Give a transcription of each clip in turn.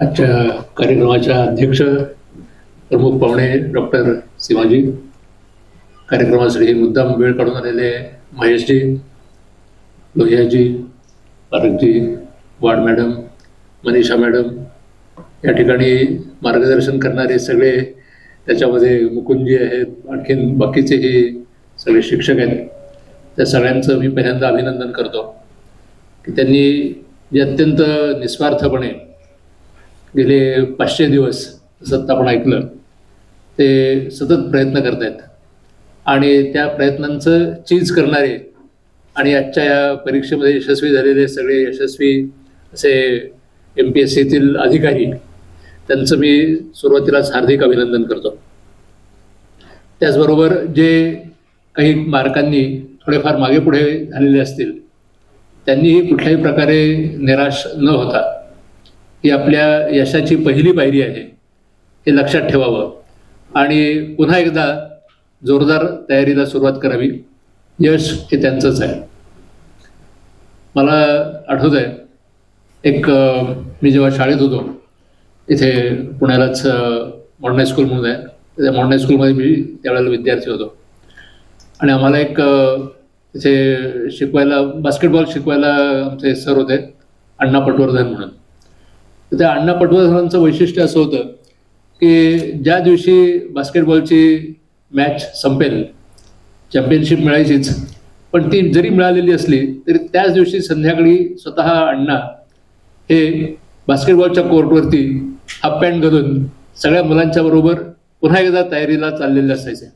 आजच्या कार्यक्रमाच्या अध्यक्ष प्रमुख पाहुणे डॉक्टर शिवाजी कार्यक्रमासाठी मुद्दाम वेळ काढून आलेले महेशजी लोहियाजी पारकजी वाड मॅडम मनीषा मॅडम. या ठिकाणी मार्गदर्शन करणारे सगळे त्याच्यामध्ये मुकुंदजी आहेत आणखीन बाकीचेही सगळे शिक्षक आहेत. त्या सगळ्यांचं मी पहिल्यांदा अभिनंदन करतो. की त्यांनी जे अत्यंत निस्वार्थपणे गेले पाचशे दिवस सत्ता आपण ऐकलं ते सतत प्रयत्न करत आहेत आणि त्या प्रयत्नांचं चीज करणारे आणि आजच्या या परीक्षेमध्ये यशस्वी झालेले सगळे यशस्वी असे एम पी एस सीतील अधिकारी त्यांचं मी सुरुवातीलाच हार्दिक अभिनंदन करतो. त्याचबरोबर जे काही मार्कांनी थोडेफार मागे पुढे झालेले असतील त्यांनीही कुठल्याही प्रकारे निराश न होता ही आपल्या यशाची पहिली पायरी आहे हे लक्षात ठेवावं. आणि पुन्हा एकदा जोरदार तयारीला सुरुवात करावी. यश हे त्यांचंच आहे. मला आठवत आहे एक मी जेव्हा शाळेत होतो इथे पुण्यालाच मॉडर्न हायस्कूल म्हणून आहे. त्या मॉडर्न हायस्कूलमध्ये मी त्यावेळेला विद्यार्थी होतो. आणि आम्हाला एक तिथे शिकवायला बास्केटबॉल शिकवायला आमचे सर होते अण्णा पटवर्धन म्हणून. तर त्या अण्णा पटवर्धनांचं वैशिष्ट्य असं होतं की ज्या दिवशी बास्केटबॉलची मॅच संपेल चॅम्पियनशिप मिळायचीच पण ती जरी मिळालेली असली तरी त्याच दिवशी संध्याकाळी स्वतः अण्णा हे बास्केटबॉलच्या कोर्टवरती हाफ पॅन्ट घालून सगळ्या मुलांच्या बरोबर पुन्हा एकदा तयारीला चाललेले असायचे.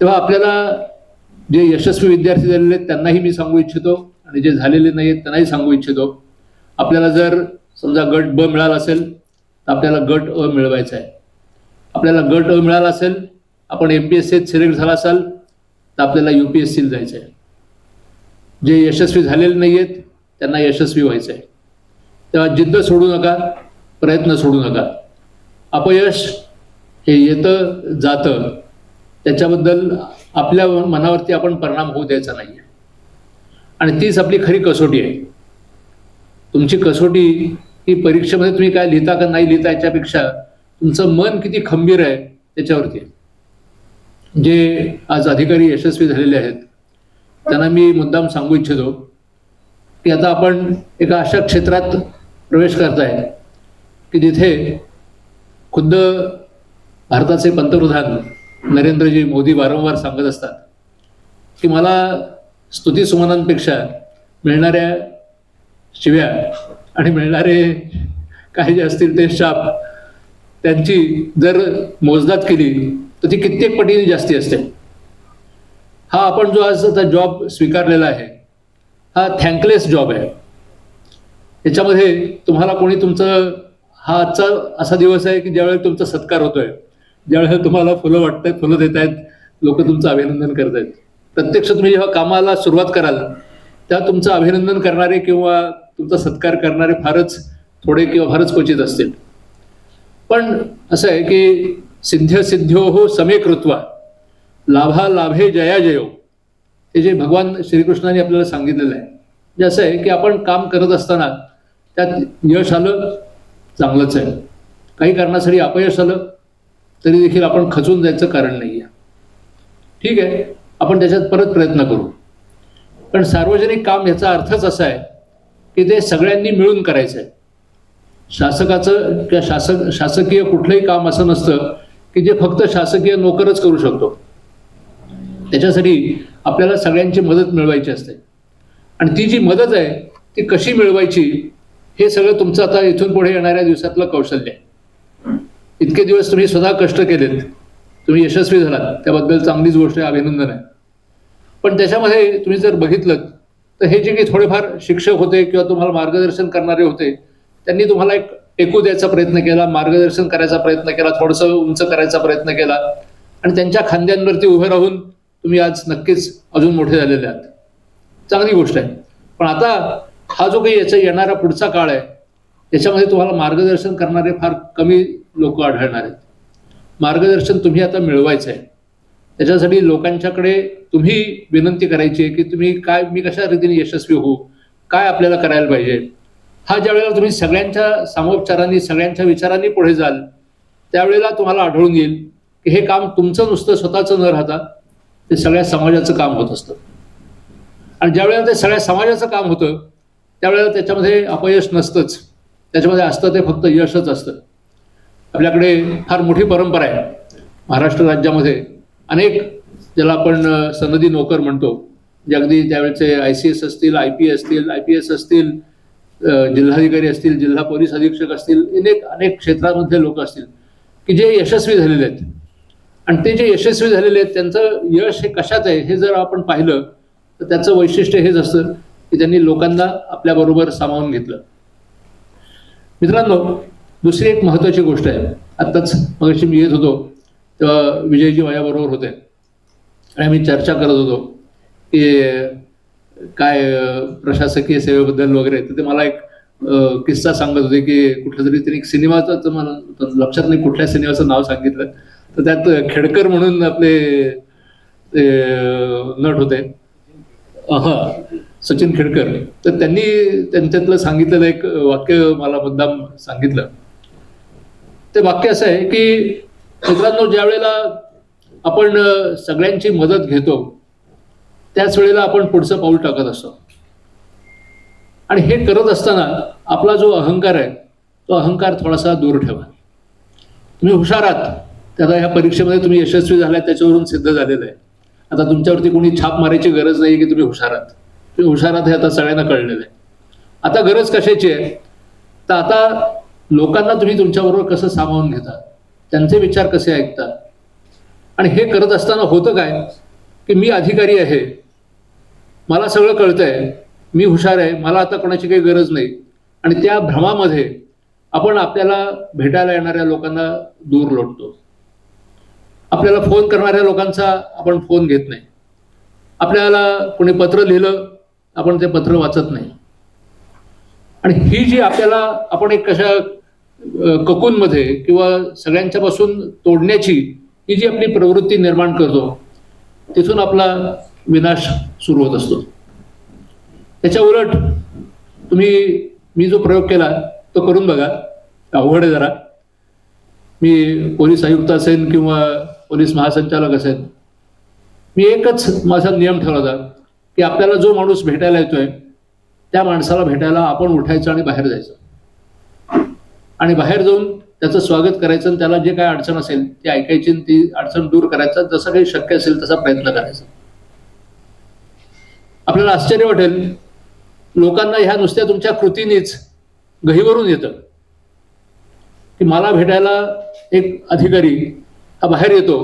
तेव्हा आपल्याला जे यशस्वी विद्यार्थी झालेले आहेत त्यांनाही मी सांगू इच्छितो आणि जे झालेले नाही आहेत त्यांनाही सांगू इच्छितो. आपल्याला जर समजा गट ब मिळाला असेल तर आपल्याला गट अ मिळवायचा आहे. आपल्याला गट अ मिळाला असेल आपण एम पी एस सीत सिलेक्ट झाला असाल तर आपल्याला यू पी एस सीला जायचं आहे. जे यशस्वी झालेले नाही आहेत त्यांना यशस्वी व्हायचं आहे. तेव्हा जिद्द सोडू नका प्रयत्न सोडू नका. अपयश हे येतं जातं. त्याच्याबद्दल आपल्या मनावरती आपण परिणाम होऊ द्यायचा नाही आणि तीच आपली खरी कसोटी आहे. तुमची कसोटी की परीक्षेमध्ये तुम्ही काय लिहिता का नाही लिहिता याच्यापेक्षा तुमचं मन किती खंबीर आहे त्याच्यावरती जे आज अधिकारी यशस्वी झालेले आहेत त्यांना मी मुद्दाम सांगू इच्छितो की आता आपण एका अशा क्षेत्रात प्रवेश करताय की जिथे खुद्द भारताचे पंतप्रधान नरेंद्रजी मोदी वारंवार सांगत असतात की मला स्तुतीसुमनांपेक्षा मिळणाऱ्या शिव्या आणि मिळणारे काही जे असतील ते शाप त्यांची जर मोजदात केली तर ती कित्येक पटीने जास्ती असते. हा आपण जो आज आता जॉब स्वीकारलेला आहे हा थँकलेस जॉब आहे. याच्यामध्ये तुम्हाला कोणी तुमचं हा आजचा असा दिवस आहे की ज्यावेळेला तुमचा सत्कार होतोय ज्यावेळेला तुम्हाला फुलं वाटतायत फुलं देत आहेत लोक तुमचं अभिनंदन करत आहेत प्रत्यक्ष तुम्ही जेव्हा कामाला सुरुवात कराल तेव्हा तुमचं अभिनंदन करणारे किंवा तुमचा सत्कार करणारे फारच थोडे किंवा फारच क्वचित असतील. पण असं आहे की सिद्ध सिद्ध्यो हो समे कृत्वा लाभा लाभे जया जयो. हे जे भगवान श्रीकृष्णाने आपल्याला सांगितलेलं आहे. जे असं आहे की आपण काम करत असताना त्यात यश आलं चांगलंच आहे. काही कारणासाठी अपयश आलं तरी देखील आपण खचून जायचं कारण नाही आहे ठीक आहे? आपण त्याच्यात परत प्रयत्न करू. पण सार्वजनिक काम ह्याचा अर्थच असा आहे की ते सगळ्यांनी मिळून करायचं आहे शासकाचं किंवा शासक शासकीय कुठलंही काम असं नसतं की जे फक्त शासकीय नोकरच करू शकतो. त्याच्यासाठी आपल्याला सगळ्यांची मदत मिळवायची असते. आणि ती जी मदत आहे ती कशी मिळवायची हे सगळं तुमचं आता इथून पुढे येणाऱ्या दिवसातलं कौशल्य आहे. इतके दिवस तुम्ही स्वतः कष्ट केलेत. तुम्ही यशस्वी झालात. त्याबद्दल चांगलीच गोष्ट आहे अभिनंदन आहे. पण त्याच्यामध्ये तुम्ही जर बघितलं तर हे जे काही थोडेफार शिक्षक होते किंवा तुम्हाला मार्गदर्शन करणारे होते त्यांनी तुम्हाला एक टेकू द्यायचा प्रयत्न केला मार्गदर्शन करायचा प्रयत्न केला थोडंसं उंच करायचा प्रयत्न केला. आणि त्यांच्या खांद्यांवरती उभे राहून तुम्ही आज नक्कीच अजून मोठे झालेले आहात. चांगली गोष्ट आहे. पण आता हा जो काही याचा येणारा पुढचा काळ आहे त्याच्यामध्ये तुम्हाला मार्गदर्शन करणारे फार कमी लोक आढळणार आहेत. मार्गदर्शन तुम्ही आता मिळवायचं आहे. त्याच्यासाठी लोकांच्याकडे तुम्ही विनंती करायची आहे की तुम्ही काय मी कशा रीतीने यशस्वी होऊ? काय आपल्याला करायला पाहिजे? हा ज्या वेळेला तुम्ही सगळ्यांच्या सामोपचारांनी सगळ्यांच्या विचारांनी पुढे जाल त्यावेळेला तुम्हाला आढळून येईल की हे काम तुमचं नुसतं स्वतःचं न राहता ते सगळ्या समाजाचं काम होत असतं. आणि ज्यावेळेला ते सगळ्या समाजाचं काम होतं त्यावेळेला त्याच्यामध्ये अपयश नसतंच. त्याच्यामध्ये असतं ते फक्त यशच असतं. आपल्याकडे फार मोठी परंपरा आहे. महाराष्ट्र राज्यामध्ये अनेक ज्याला आपण सनदी नोकर म्हणतो. जे अगदी त्यावेळेचे आय सी एस असतील आय पी असतील आय पी एस असतील जिल्हाधिकारी असतील जिल्हा पोलीस अधीक्षक असतील अनेक अनेक क्षेत्रामधले लोक असतील की जे यशस्वी झालेले आहेत. आणि ते जे यशस्वी झालेले आहेत त्यांचं यश हे कशात आहे हे जर आपण पाहिलं तर त्याचं वैशिष्ट्य हेच असतं की त्यांनी लोकांना आपल्याबरोबर सामावून घेतलं. मित्रांनो दुसरी एक महत्वाची गोष्ट आहे. आत्ताच मग मी येत होतो तेव्हा विजयजी माझ्याबरोबर होते. आणि आम्ही चर्चा करत होतो की काय प्रशासकीय सेवेबद्दल वगैरे. तर ते मला एक किस्सा सांगत होते की कुठल्या तरी त्यांनी एक सिनेमाचं मला लक्षात नाही कुठल्या सिनेमाचं नाव सांगितलं. तर त्यात खेडकर म्हणून आपले ते, नट होते. हा सचिन खेडकर. तर त्यांनी त्यांच्यातलं सांगितलेलं एक वाक्य मला मुद्दाम सांगितलं. ते वाक्य असं आहे की मित्रांनो ज्या वेळेला आपण सगळ्यांची मदत घेतो त्याच वेळेला आपण पुढचं पाऊल टाकत असतो. आणि हे करत असताना आपला जो अहंकार आहे तो अहंकार थोडासा दूर ठेवा. तुम्ही हुशार आहात. त्याचा ह्या परीक्षेमध्ये तुम्ही यशस्वी झालाय त्याच्यावरून सिद्ध झालेलं आहे. आता तुमच्यावरती कोणी छाप मारायची गरज नाही की तुम्ही हुशार आहात. तुम्ही हुशार आहात हे आता सगळ्यांना कळलेलं आहे. आता गरज कशाची आहे? तर आता लोकांना तुम्ही तुमच्याबरोबर कसं सामावून घेता? त्यांचे विचार कसे ऐकतात? आणि हे करत असताना होतं काय? की मी अधिकारी आहे. मला सगळं कळतंय. मी हुशार आहे. मला आता कोणाची काही गरज नाही. आणि त्या भ्रमामध्ये आपण आपल्याला भेटायला येणाऱ्या लोकांना दूर लोटतो. आपल्याला फोन करणाऱ्या लोकांचा आपण फोन घेत नाही. आपल्याला कोणी पत्र लिहिलं आपण ते पत्र वाचत नाही. आणि ही जी आपल्याला आपण एक कशा ककूनमध्ये किंवा सगळ्यांच्या पासून तोडण्याची ही जी आपली प्रवृत्ती निर्माण करतो तिथून आपला विनाश सुरू होत असतो. त्याच्या उलट तुम्ही मी जो प्रयोग केला तो करून बघा. अवघड आहे जरा. मी पोलीस आयुक्त असेल किंवा पोलीस महासंचालक असेल मी एकच माझा नियम ठेवला होता की आपल्याला जो माणूस भेटायला येतोय त्या माणसाला भेटायला आपण उठायचं आणि बाहेर जायचं. आणि बाहेर जाऊन त्याचं स्वागत करायचं आणि त्याला जे काय अडचण असेल ती ऐकायची आणि ती अडचण दूर करायचा जसं काही शक्य असेल तसा प्रयत्न करायचा. आपल्याला आश्चर्य वाटेल लोकांना ह्या नुसत्या तुमच्या कृतीनेच गहीवरून येतं. की मला भेटायला एक अधिकारी हा बाहेर येतो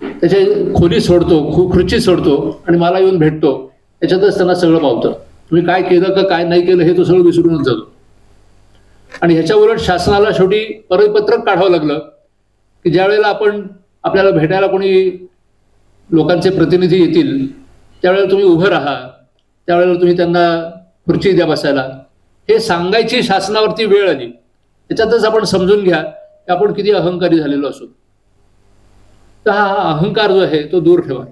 त्याच्या खोली सोडतो खु खुर्ची सोडतो आणि मला येऊन भेटतो. त्याच्यातच त्यांना सगळं पावतं. तुम्ही काय केलं का काय नाही केलं हे तो सगळं विसरूनच जातो. आणि ह्याच्या उलट शासनाला शेवटी परिपत्रक काढावं लागलं की ज्या वेळेला आपण आपल्याला भेटायला कोणी लोकांचे प्रतिनिधी येतील त्यावेळेला तुम्ही उभं राहा त्यावेळेला तुम्ही त्यांना खुर्ची द्या बसायला. हे सांगायची शासनावरती वेळ आली. त्याच्यातच आपण समजून घ्या की आपण किती अहंकारी झालेलो असू. तर हा हा अहंकार जो आहे तो दूर ठेवा.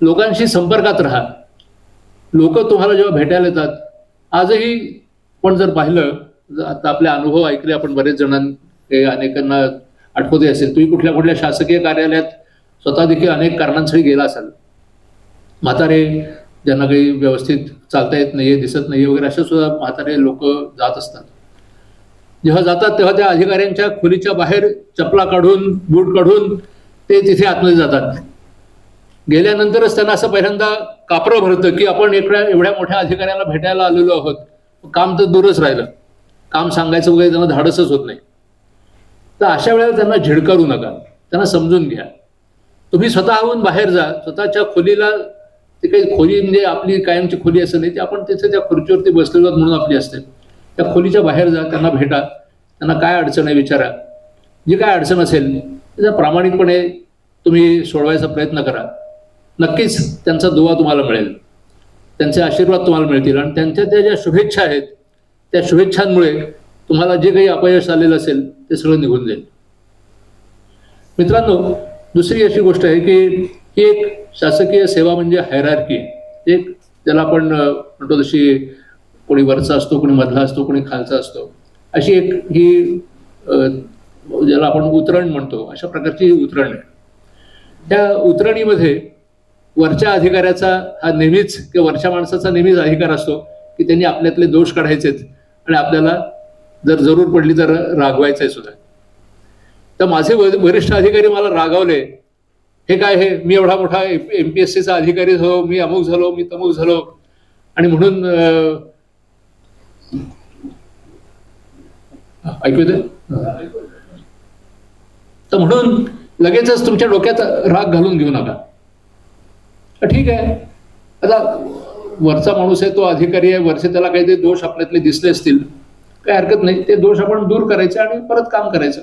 लोकांशी संपर्कात राहा. लोक तुम्हाला जेव्हा भेटायला येतात आजही पण जर पाहिलं आता आपले अनुभव ऐकले आपण बरेच जणांनी अनेकांना आठवते असेल. तुम्ही कुठल्या कुठल्या शासकीय कार्यालयात स्वतः देखील अनेक कारणांसाठी गेला असाल? म्हातारे ज्यांना काही व्यवस्थित चालता येत नाहीये दिसत नाहीये वगैरे अशा सुद्धा म्हातारे लोक जात असतात. जेव्हा जातात तेव्हा त्या अधिकाऱ्यांच्या खोलीच्या बाहेर चपला काढून बूट काढून ते तिथे आतमध्ये जातात. गेल्यानंतरच त्यांना असं पहिल्यांदा कापरं भरतं की आपण एवढ्या एवढ्या मोठ्या अधिकाऱ्याला भेटायला आलेलो आहोत. काम तर दूरच राहिलं. काम सांगायचं वगैरे त्यांना धाडसच होत नाही. तर अशा वेळेला त्यांना झिडकारू नका. त्यांना समजून घ्या. तुम्ही स्वतःहून बाहेर जा. स्वतःच्या खोलीला ते काही खोली म्हणजे आपली कायमची खोली असं नाही. ते आपण तिथे त्या खुर्चीवरती बसलेलो आहोत म्हणून आपली असते. त्या खोलीच्या बाहेर जा. त्यांना भेटा. त्यांना काय अडचण आहे विचारा. जी काय अडचण असेल त्याचा प्रामाणिकपणे तुम्ही सोडवायचा प्रयत्न करा. नक्कीच त्यांचा दुवा तुम्हाला मिळेल. त्यांचे आशीर्वाद तुम्हाला मिळतील. आणि त्यांच्या त्या ज्या शुभेच्छा आहेत त्या शुभेच्छांमुळे तुम्हाला जे काही अपयश आलेलं असेल ते सगळं निघून जाईल. मित्रांनो दुसरी अशी गोष्ट आहे की ही एक शासकीय सेवा म्हणजे हैरारकी एक त्याला आपण म्हणतो तशी कोणी वरचा असतो कोणी मधला असतो कोणी खालचा असतो. अशी एक ही ज्याला आपण उतरण म्हणतो अशा प्रकारची उतरण. आहे त्या उतरणीमध्ये वरच्या अधिकाऱ्याचा हा नेहमीच किंवा वरच्या माणसाचा नेहमीच अधिकार असतो की त्यांनी आपल्यातले दोष काढायचेत. आणि आपल्याला जर जरूर पडली तर रागवायचं आहे सुद्धा. तर माझे वरिष्ठ अधिकारी मला रागावले. हे काय हे? मी एवढा मोठा एम पी एस सीचा अधिकारी झालो मी अमुक झालो मी तमुक झालो. आणि म्हणून ऐकू दे तर म्हणून लगेचच तुमच्या डोक्यात राग घालून घेऊ नका. ठीक आहे. आता वरचा माणूस आहे तो अधिकारी आहे वरचे त्याला काहीतरी दोष आपल्यातले दिसले असतील काही हरकत नाही. ते दोष आपण दूर करायचे आणि परत काम करायचं.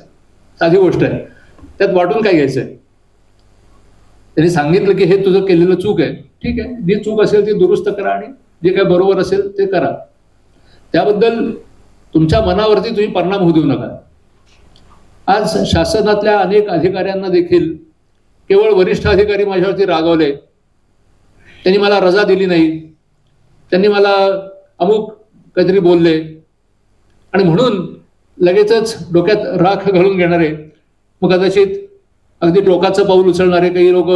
साधी गोष्ट आहे. त्यात वाटून काय घ्यायचं आहे त्यांनी सांगितलं की हे तुझं केलेलं चूक आहे. ठीक आहे. जी चूक असेल ती दुरुस्त करा आणि जे काय बरोबर असेल ते करा. त्याबद्दल तुमच्या मनावरती तुम्ही परिणाम होऊ देऊ नका. आज शासनातल्या अनेक अधिकाऱ्यांना देखील केवळ वरिष्ठ अधिकारी माझ्यावरती रागवले. त्यांनी मला रजा दिली नाही. त्यांनी मला अमुक काहीतरी बोलले. आणि म्हणून लगेचच डोक्यात राख घालून घेणारे मग कदाचित अगदी टोकाचं पाऊल उचलणारे काही लोक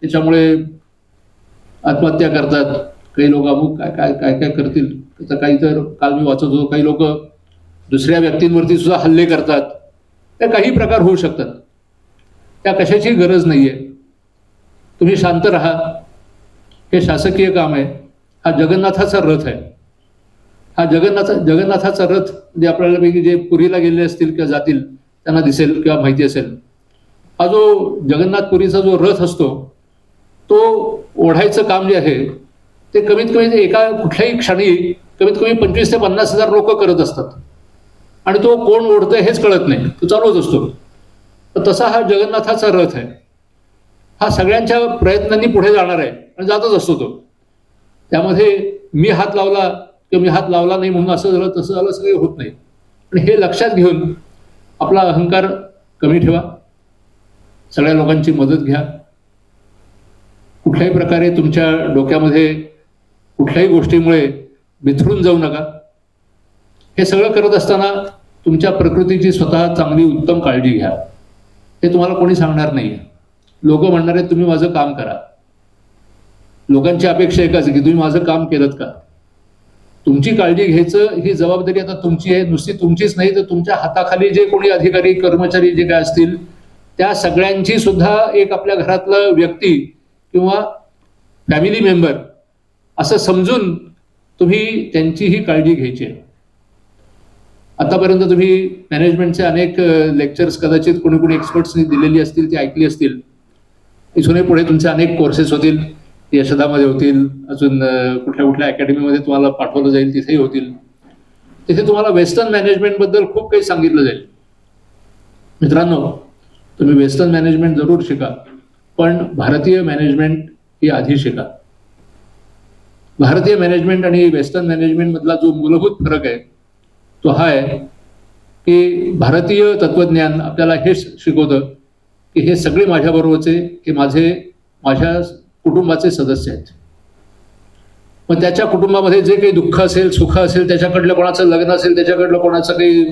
त्याच्यामुळे आत्महत्या करतात. काही लोक अमुक काय काय काय काय करतील. त्याचा काही तर काल मी वाचत होतो. काही लोक दुसऱ्या व्यक्तींवरती सुद्धा हल्ले करतात. त्या काही प्रकार होऊ शकतात. त्या कशाची गरज नाहीये. तुम्ही शांत राहा. हे शासकीय काम आहे. हा जगन्नाथाचा रथ आहे. हा जगन्नाथ जगन्नाथाचा रथ जे आपल्याला जे पुरीला गेलेले असतील किंवा जातील त्यांना दिसेल किंवा माहिती असेल. हा जो जगन्नाथपुरीचा जो रथ असतो तो ओढायचं काम जे आहे ते कमीत कमी एका कुठल्याही क्षणी कमीत कमी पंचवीस ते पन्नास हजार लोक करत असतात. आणि तो कोण ओढतोय हेच कळत नाही. तो चालूच असतो. तर तसा हा जगन्नाथाचा रथ आहे. हा सगळ्यांच्या प्रयत्नांनी पुढे जाणार आहे आणि जातच असतो तो. त्यामध्ये मी हात लावला किंवा मी हात लावला नाही म्हणून असं झालं तसं झालं काही होत नाही. पण हे लक्षात घेऊन आपला अहंकार कमी ठेवा. सगळ्या लोकांची मदत घ्या. कुठल्याही प्रकारे तुमच्या डोक्यामध्ये कुठल्याही गोष्टीमुळे बिथरून जाऊ नका. हे सगळं करत असताना तुमच्या प्रकृतीची स्वतः चांगली उत्तम काळजी घ्या. हे तुम्हाला कोणी सांगणार नाही लोक म्हणणारे तुम्ही माझं काम करा. लोकांची अपेक्षा एकच आहे की तुम्ही माझं काम केलं का? तुमची काळजी घ्यायचं ही जबाबदारी आता तुमची आहे. नुसती तुमचीच नाही तर तुमच्या हाताखाली जे कोणी अधिकारी कर्मचारी जे काय असतील त्या सगळ्यांची सुद्धा एक आपल्या घरातलं व्यक्ती किंवा फॅमिली मेंबर असं समजून तुम्ही त्यांचीही काळजी घ्यायची आहे. आतापर्यंत तुम्ही मॅनेजमेंटचे अनेक लेक्चर्स कदाचित कोणी कोणी एक्सपर्ट्सनी दिलेली असतील ती ऐकली असतील. इथूनही पुढे तुमचे अनेक कोर्सेस होतील. यशदामध्ये होतील अजून कुठल्या कुठल्या अकॅडमीमध्ये तुम्हाला पाठवलं जाईल तिथेही होतील. तिथे तुम्हाला वेस्टर्न मॅनेजमेंटबद्दल खूप काही सांगितलं जाईल. मित्रांनो तुम्ही वेस्टर्न मॅनेजमेंट जरूर शिका पण भारतीय मॅनेजमेंट ही आधी शिका. भारतीय मॅनेजमेंट आणि वेस्टर्न मॅनेजमेंट मधला जो मूलभूत फरक आहे तो हा आहे की भारतीय तत्वज्ञान आपल्याला हे शिकवतं की हे सगळे माझ्याबरोबरचे की माझे माझ्या कुटुंबाचे सदस्य आहेत. पण त्याच्या कुटुंबामध्ये जे काही दुःख असेल सुख असेल त्याच्याकडलं कोणाचं लग्न असेल त्याच्याकडलं कोणाचं काही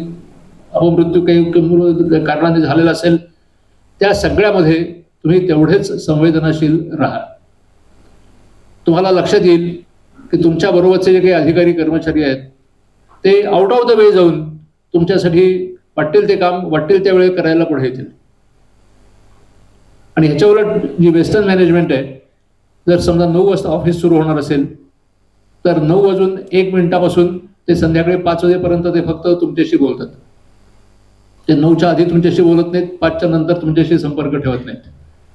अपमृत्यू काही कारणाने झालेला असेल त्या सगळ्यामध्ये तुम्ही तेवढेच संवेदनशील राहा. तुम्हाला लक्षात येईल की तुमच्या बरोबरचे जे काही अधिकारी कर्मचारी आहेत ते आउट ऑफ द वे जाऊन तुमच्यासाठी वाटेल ते काम वाटेल त्यावेळी करायला पुढे येतील. आणि ह्याच्या उलट जी वेस्टर्न मॅनेजमेंट आहे जर समजा नऊ वाजता ऑफिस सुरू होणार असेल तर नऊ वाजून एक मिनिटापासून ते संध्याकाळी पाच वाजेपर्यंत ते फक्त तुमच्याशी बोलतात. ते नऊच्या आधी तुमच्याशी बोलत नाहीत पाचच्या नंतर तुमच्याशी संपर्क ठेवत नाहीत.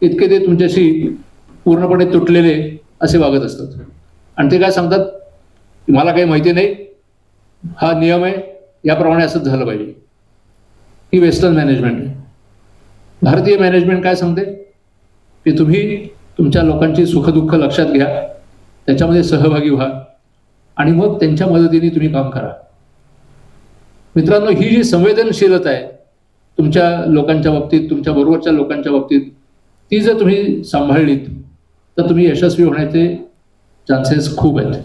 इतके ते तुमच्याशी पूर्णपणे तुटलेले असे वागत असतात. आणि ते काय सांगतात? मला काही माहिती नाही. हा नियम आहे. याप्रमाणे असंच झालं पाहिजे. ही वेस्टर्न मॅनेजमेंट आहे. भारतीय मॅनेजमेंट काय सांगते? की तुम्ही तुमच्या लोकांची सुखदुःख लक्षात घ्या. त्याच्यामध्ये सहभागी व्हा. आणि मग त्यांच्या मदतीने तुम्ही काम करा. मित्रांनो ही जी संवेदनशीलता आहे तुमच्या लोकांच्या बाबतीत तुमच्या बरोबरच्या लोकांच्या बाबतीत ती जर तुम्ही सांभाळलीत तर तुम्ही यशस्वी होण्याचे चान्सेस खूप आहेत.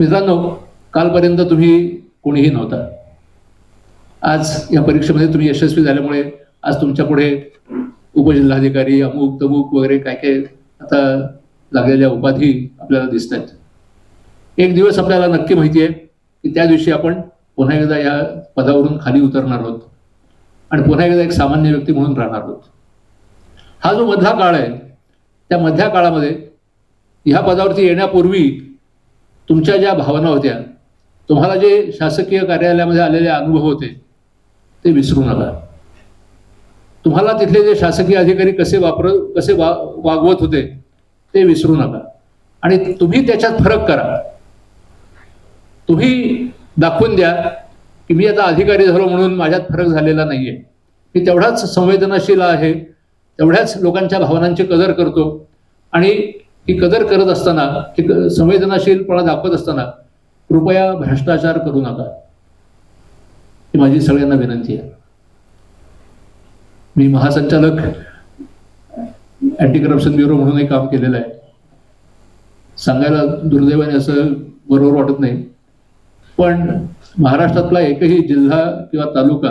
मित्रांनो कालपर्यंत तुम्ही कोणीही नव्हता. आज या परीक्षेमध्ये तुम्ही यशस्वी झाल्यामुळे आज तुमच्यापुढे उपजिल्हाधिकारी अमुक तमुक वगैरे काय काय आता लागलेल्या उपाधी आपल्याला दिसत आहेत एक दिवस आपल्याला नक्की माहिती आहे की त्या दिवशी आपण पुन्हा एकदा या पदावरून खाली उतरणार आहोत आणि पुन्हा एकदा एक सामान्य व्यक्ती म्हणून राहणार आहोत. हा जो मधला काळ आहे त्या मधल्या काळामध्ये ह्या पदावरती येण्यापूर्वी तुमच्या ज्या भावना होत्या तुम्हाला जे शासकीय कार्यालयामध्ये आलेले अनुभव होते ते विसरू नका. तुम्हाला तिथले जे शासकीय अधिकारी कसे वापर कसे वा वागवत होते ते विसरू नका. आणि तुम्ही त्याच्यात फरक करा. तुम्ही दाखवून द्या की मी आता अधिकारी झालो म्हणून माझ्यात फरक झालेला नाहीये. मी तेवढाच संवेदनशील आहे तेवढ्याच लोकांच्या भावनांची कदर करतो. आणि ही कदर करत असताना ही संवेदनाशीलपणा संवेदनशीलपणा दाखवत असताना कृपया भ्रष्टाचार करू नका. ही माझी सगळ्यांना विनंती आहे. मी महासंचालक अँटी करप्शन ब्युरो म्हणूनही काम केलेलं आहे. सांगायला दुर्दैवाने असं बरोबर वाटत नाही. पण महाराष्ट्रातला एकही जिल्हा किंवा तालुका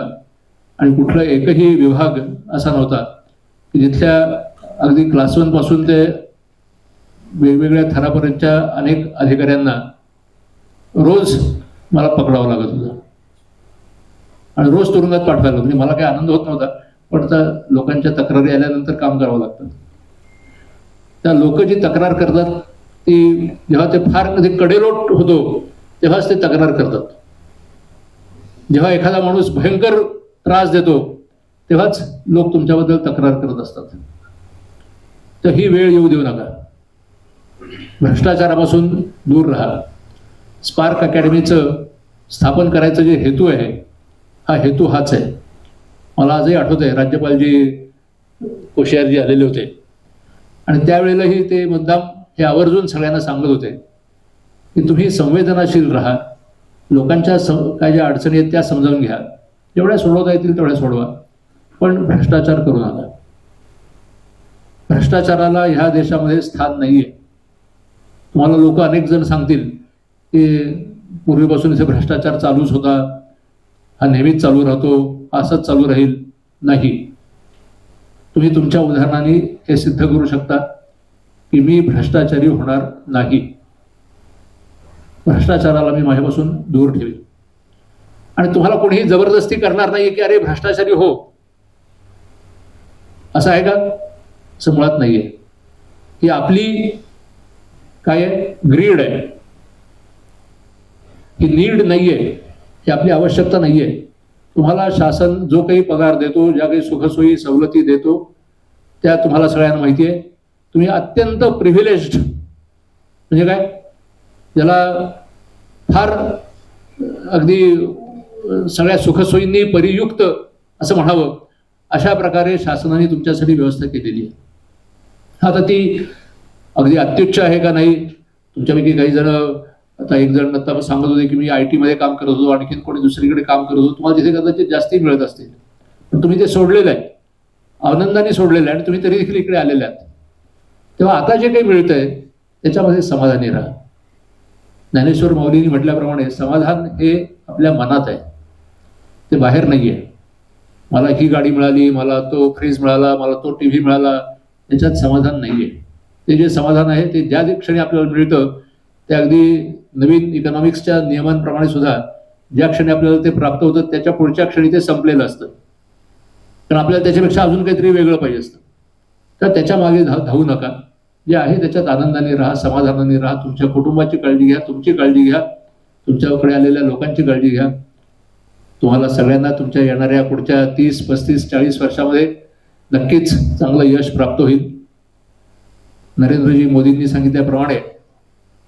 आणि कुठला एकही विभाग असा नव्हता की जिथल्या अगदी क्लास वनपासून ते वेगवेगळ्या थरापर्यंतच्या अनेक अधिकाऱ्यांना रोज मला पकडावं लागत होतं. आणि रोज तुरुंगात पाठवायला म्हणजे मला काही आनंद होत नव्हता. पण त्या लोकांच्या तक्रारी आल्यानंतर काम करावं लागतं. त्या लोक जी तक्रार करतात ती जेव्हा ते फार कधी कडेलोट होतो तेव्हाच ते तक्रार करतात. जेव्हा एखादा माणूस भयंकर त्रास देतो तेव्हाच लोक तुमच्याबद्दल तक्रार करत असतात. तर ही वेळ येऊ देऊ नका. भ्रष्टाचारापासून दूर राहा. स्पार्क अकॅडमीचं स्थापन करायचं जे हेतू आहे हा हेतू हाच आहे. मला आजही आठवत आहे राज्यपालजी कोश्यारजी आलेले होते. आणि त्यावेळेलाही ते मुद्दाम हे आवर्जून सगळ्यांना सांगत होते की तुम्ही संवेदनाशील राहा लोकांच्या सम काय ज्या अडचणी आहेत त्या समजावून घ्या. जेवढ्या सोडवता येतील तेवढ्या सोडवा. पण भ्रष्टाचार करू नका. भ्रष्टाचाराला ह्या देशामध्ये स्थान नाही आहे तुम्हाला लोक अनेक जण सांगतील की पूर्वीपासून इथे भ्रष्टाचार चालूच होता. हा नेहमीच चालू राहतो. असंच चालू राहील नाही. तुम्ही तुमच्या उदाहरणाने हे सिद्ध करू शकता की मी भ्रष्टाचारी होणार नाही. भ्रष्टाचाराला मी माझ्यापासून दूर ठेवेन. आणि तुम्हाला कोणीही जबरदस्ती करणार नाही की अरे भ्रष्टाचारी हो. असं आहे का? असं मुळात नाहीये. ही आपली काय आहे? ग्रीड आहे. ही नीड नाहीये. ही आपली आवश्यकता नाहीये. तुम्हाला शासन जो काही पगार देतो ज्या काही सुखसोयी सवलती देतो त्या तुम्हाला सगळ्यांना माहिती आहे. तुम्ही अत्यंत प्रिव्हिलेज्ड म्हणजे काय? ज्याला फार अगदी सगळ्या सुखसोयींनी परियुक्त असं म्हणावं अशा प्रकारे शासनाने तुमच्यासाठी व्यवस्था केलेली आहे. आता ती अगदी अत्युच्च आहे का नाही? तुमच्यापैकी काही जण आता एक जण आता सांगत होते की मी आय टी मध्ये काम करत होतो आणखीन कोणी दुसरीकडे काम करत होतो. तुम्हाला तिथे कदाचित जास्ती मिळत असतील. पण तुम्ही ते सोडलेलं आहे. आनंदाने सोडलेलं आहे आणि तुम्ही तरी देखील इकडे आलेले आहात. तेव्हा आता जे काही मिळतंय त्याच्यामध्ये समाधानी राहा. ज्ञानेश्वर माऊलींनी म्हटल्याप्रमाणे समाधान हे आपल्या मनात आहे. ते बाहेर नाही आहे मला ही गाडी मिळाली मला तो फ्रीज मिळाला मला तो टी व्ही मिळाला त्याच्यात समाधान नाही आहे ते जे समाधान आहे ते ज्या क्षणी आपल्याला मिळतं ते अगदी नवीन इकॉनॉमिक्सच्या नियमांप्रमाणे सुद्धा ज्या क्षणी आपल्याला ते प्राप्त होतं त्याच्या पुढच्या क्षणी ते संपलेलं असतं. कारण आपल्याला त्याच्यापेक्षा अजून काहीतरी वेगळं पाहिजे असतं. तर त्याच्यामागे धा धावू नका. जे आहे त्याच्यात आनंदाने राहा समाधानाने राहा तुमच्या कुटुंबाची काळजी घ्या तुमची काळजी घ्या तुमच्याकडे आलेल्या लोकांची काळजी घ्या. तुम्हाला सगळ्यांना तुमच्या येणाऱ्या पुढच्या तीस पस्तीस चाळीस वर्षामध्ये नक्कीच चांगलं यश प्राप्त होईल. नरेंद्रजी मोदींनी सांगितल्याप्रमाणे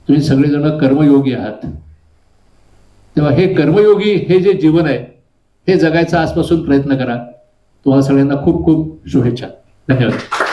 तुम्ही सगळेजण कर्मयोगी आहात. तेव्हा हे कर्मयोगी हे जे जीवन आहे हे जगायचा आजपासून प्रयत्न करा. तुम्हाला सगळ्यांना खूप खूप शुभेच्छा. धन्यवाद.